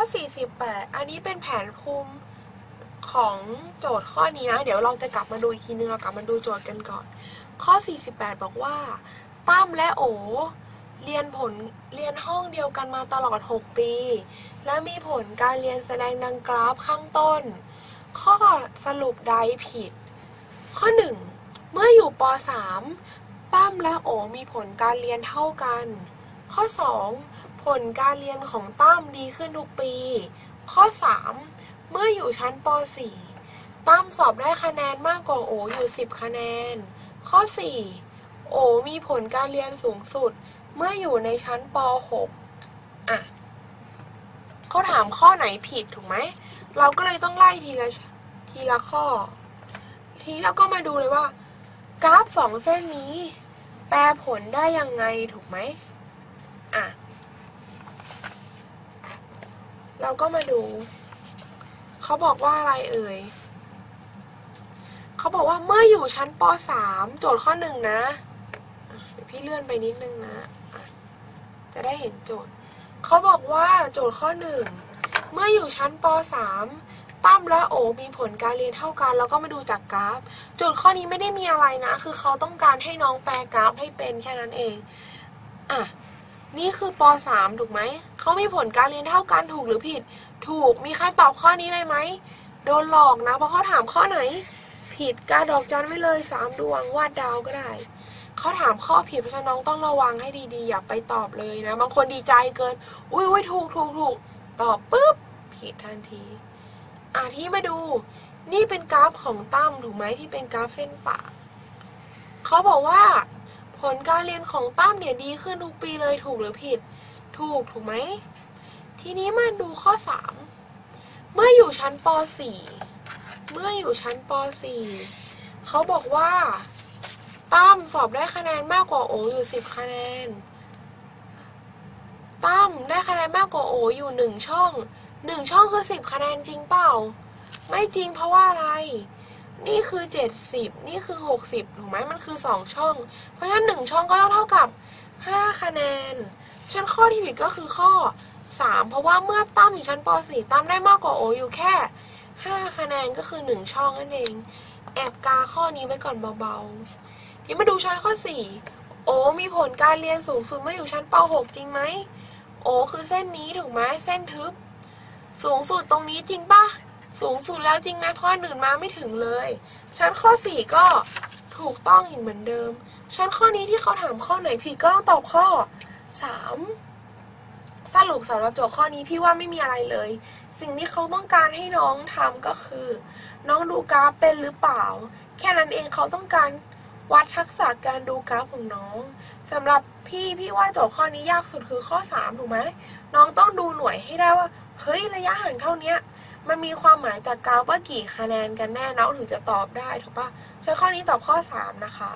ข้อ 48 อันนี้เป็นแผนภูมิของโจทย์ข้อนี้นะ เดี๋ยวเราจะกลับมาดูอีกทีนึงเรากลับมาดูโจทย์กันก่อน ข้อ 48 บอกว่า ตั้มและโอ เรียนผลเรียนห้องเดียวกันมาตลอด 6 ปี และมีผลการเรียนแสดงดังกราฟข้างต้น ข้อสรุปใดผิด ข้อ 1 เมื่ออยู่ป .3 ตั้มและโอมีผลการเรียนเท่ากัน ข้อ 2 ลการเรียนของตั้มดีขึ้นทุกปี ข้อ 3 เมื่ออยู่ชั้นป .4 ตั้มสอบได้คะแนนมากกว่าโออยู่ 10 คะแนน ข้อ 4 โอมีผลการเรียนสูงสุด เมื่ออยู่ในชั้นป .6 อะเขาถามข้อไหนผิดถูกไหม เราก็เลยต้องไล่ทีละทีละข้อ ทีนี้เราก็มาดูเลยว่า กราฟสองเส้นนี้ แปลผลได้ยังไงถูกไหมอะ เราก็มาดู เขาบอกว่าอะไรเอ่ยเขาบอกว่าเมื่ออยู่ชั้นป .3 โจทย์ข้อหนึ่งนะเดี๋ยวพี่เลื่อนไปนิดนึงนะอะจะได้เห็นโจทย์ เขาบอกว่าโจทย์ข้อหนึ่งเมื่ออยู่ชั้นป .3 ตั้มและโอมีผลการเรียนเท่ากัน แล้วก็มาดูจากกราฟ โจทย์ข้อนี้ไม่ได้มีอะไรนะ คือเขาต้องการให้น้องแปลกราฟให้เป็นแค่นั้นเอง อะ นี่คือป .3 ถูกไหม เขามีผลการเรียนเท่ากันถูกหรือผิด ถูก มีใครตอบข้อนี้เลยไหม โดนหลอกนะ เพราะเขาถามข้อไหน ผิดกาดอกจันไว้เลยสามดวงวาดดาวก็ได้ เขาถามข้อผิดเพราะฉะนั้นน้องต้องระวังให้ดีๆ อย่าไปตอบเลยนะ บางคนดีใจเกิน อุ้ยอุ้ยถูกถูกถูกตอบปุ๊บ ผิดทันที อะที่มาดู นี่เป็นกราฟของตั้มถูกไหมที่เป็นกราฟเส้นปะเขาบอกว่า ผลการเรียนของตั้มเนี่ยดีขึ้นทุกปีเลยถูกหรือผิด ถูกถูกไหม ทีนี้มาดูข้อ 3 เมื่ออยู่ชั้นป .4 เมื่ออยู่ชั้นป .4 เขาบอกว่าตั้มสอบได้คะแนนมากกว่าโออยู่ 10 คะแนนตั้มได้คะแนนมากกว่าโออยู่หนึ่งช่องหนึ่งช่องคือ 10 คะแนนจริงเปล่า ไม่จริงเพราะว่าอะไร นี่คือ 70 นี่คือ 60ถูกไหมมันคือ 2 ช่อง เพราะฉะนั้น 1 ช่องก็ต้องเท่ากับ 5 คะแนนฉะนันข้อที่ผิดก็คือข้อ 3 เพราะว่าเมื่อตั้มอยู่ชั้นป .4 ตั้มได้มากกว่าโออยู่แค่ 5 คะแนนก็คือ 1 ช่องนั่นเอง แอบกาข้อนี้ไว้ก่อนเบาๆทีมาดูช้อยข้อ 4 โอมีผลการเรียนสูงสุดเมื่ออยู่ชั้นป .6 จริงไหมโอคือเส้นนี้ถูกไหมเส้นทึบ สูงสุดตรงนี้จริงปะ สูงสุดแล้วจริงไหมเพราะอันอื่นมาไม่ถึงเลย ชั้นข้อ4ก็ถูกต้องอีกเหมือนเดิม ชั้นข้อนี้ที่เขาถามข้อไหนผิดก็ต้องตอบข้อ3สรุปสำหรับโจทย์ข้อนี้พี่ว่าไม่มีอะไรเลย สิ่งที่เขาต้องการให้น้องทำก็คือ น้องดูกราฟเป็นหรือเปล่า แค่นั้นเองเขาต้องการวัดทักษะการดูกราฟของน้องสำหรับพี่พี่ว่าโจทย์ข้อนี้ยากสุดคือข้อ 3 ถูกไหมน้องต้องดูหน่วยให้ได้ว่า เฮ้ยระยะห่างเท่าเนี้ย มันมีความหมายจากกราฟว่ากี่คะแนนกันแน่น้องถึงจะตอบได้ถูกปะใช้ข้อนี้ตอบข้อ 3 นะคะ